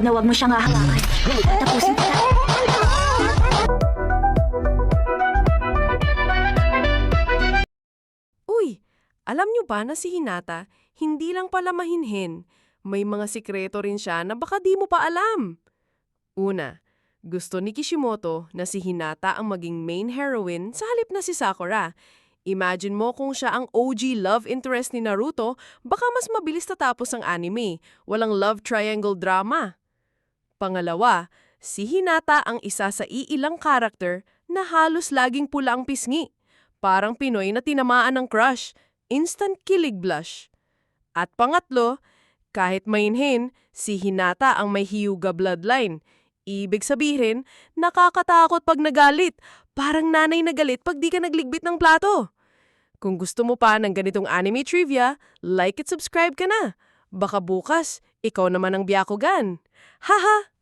na wag mo siyang hahawakan. Tapusin kita. Uy, alam nyo ba na si Hinata, hindi lang pala mahinhin. May mga sikreto rin siya na baka di mo pa alam. Una, gusto ni Kishimoto na si Hinata ang maging main heroine sa halip na si Sakura. Imagine mo kung siya ang OG love interest ni Naruto, baka mas mabilis tatapos ang anime. Walang love triangle drama. Pangalawa, si Hinata ang isa sa iilang karakter na halos laging pula ang pisngi. Parang Pinoy na tinamaan ng crush. Instant kilig blush. At pangatlo, kahit mainhin, si Hinata ang may hiyuga bloodline. Ibig sabihin, nakakatakot pag nagalit. Parang nanay na galit pag di ka nagligbit ng plato. Kung gusto mo pa ng ganitong anime trivia, like at subscribe ka na. Baka bukas, ikaw naman ang biyakugan. Haha!